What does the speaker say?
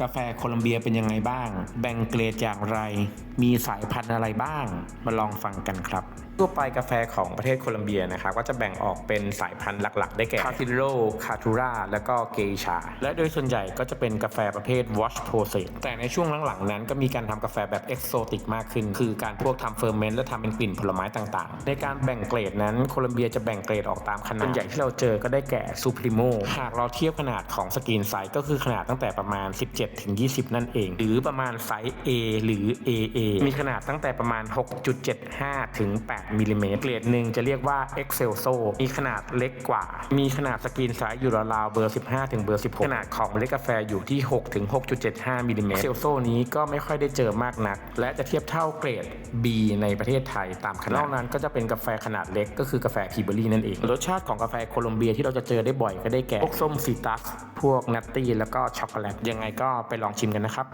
กาแฟโคลัมเบียเป็นยังไงบ้าง แบ่งเกรดอย่างไร มีสายพันธุ์อะไรบ้าง มาลองฟังกันครับ ทั่วไปกาแฟของประเทศโคลัมเบียนะครับก็จะแบ่งออกเป็นสายพันธุ์หลักๆ ได้แก่คาซิโรคาทูราแล้วก็เกชา และโดยส่วนใหญ่ก็จะเป็นกาแฟประเภท wash process แต่ในช่วงหลังๆ นั้นก็มีการทำกาแฟแบบเอกโซติกมากขึ้น คือการพวกทำเฟอร์เมนต์และทำเป็นกลิ่นผลไม้ต่างๆ ในการแบ่งเกรดนั้นโคลัมเบียจะแบ่งเกรดออกตามขนาดส่วนใหญ่ที่เราเจอก็ได้แก่ซูพรีโมหากเราเทียบขนาดของสกรีนไซส์ก็คือขนาดตั้งแต่ประมาณ 17ถึง20 นั่นเอง หรือประมาณไซส์ A หรือ AA มีขนาดตั้งแต่ประมาณ 6.75 ถึง 8มิลลิเมตรเกรดหนึ่งจะเรียกว่า Excelso มีขนาดเล็กกว่า มีขนาดสกรีนไซส์อยู่ราวๆเบอร์ 15 ถึงเบอร์ 16 ขนาดของเมล็ดกาแฟอยู่ที่ 6 ถึง 6.75มิลลิเมตร Excelso นี้ก็ไม่ค่อยได้เจอมากนัก และจะเทียบเท่าเกรด B ในประเทศไทยตามขนาดนอกนั้นก็จะเป็นกาแฟขนาดเล็กก็คือกาแฟพีเบอรี่นั่นเอง รสชาติของกาแฟโคลอมเบียที่เราจะเจอได้บ่อยก็ได้แก่พวกส้มซีตัส พวกนัตตี้แล้วก็ช็อกโกแลตยังไงก็ไปลองชิมกันนะครับ